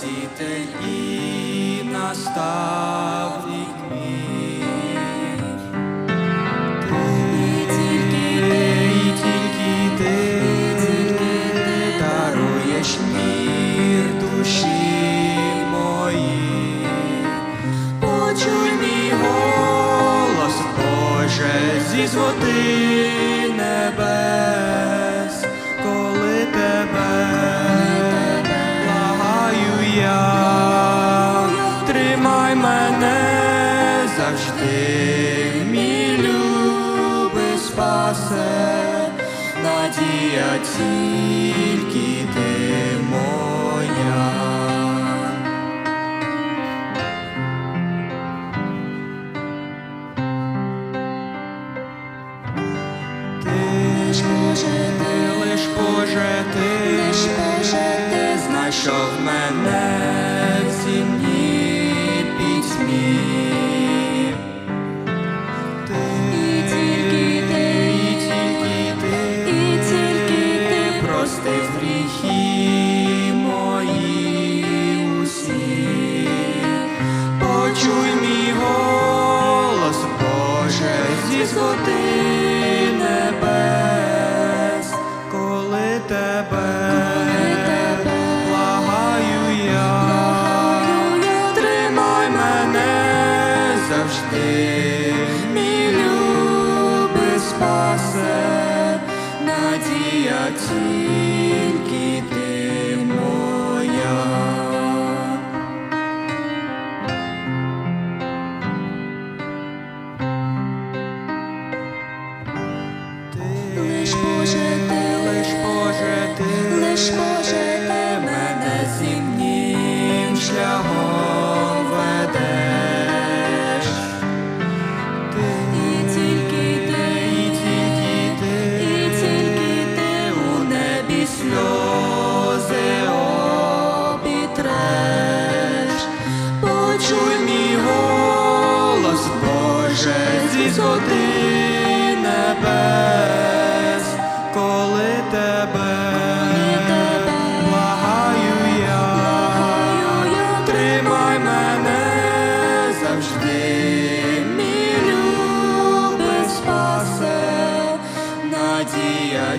Спаситель і наставник мій. Ти тільки ти, тільки ти, даруєш мір душі моїй. Почуй мій голос, Боже, зі зводи завжди, мій любий спасе, надія тільки ти моя. Ти ж Боже, лиш Боже, ти Лиш ти знайшов мене сходи небес, коли тебе, благаю тримай мене завжди, мій любий спасе, надія тільки ти Лиш Боже, ти, лиш Боже, ти, лиш Боже, ти мене зімнім шляхом ведеш. Ти, І тільки ти, і тільки ти, і тільки ти у небі сльози обітреш. Почуй мій голос, Боже, зі сходи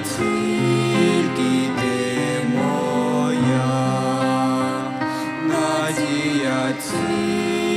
тільки ти моя, надія тільки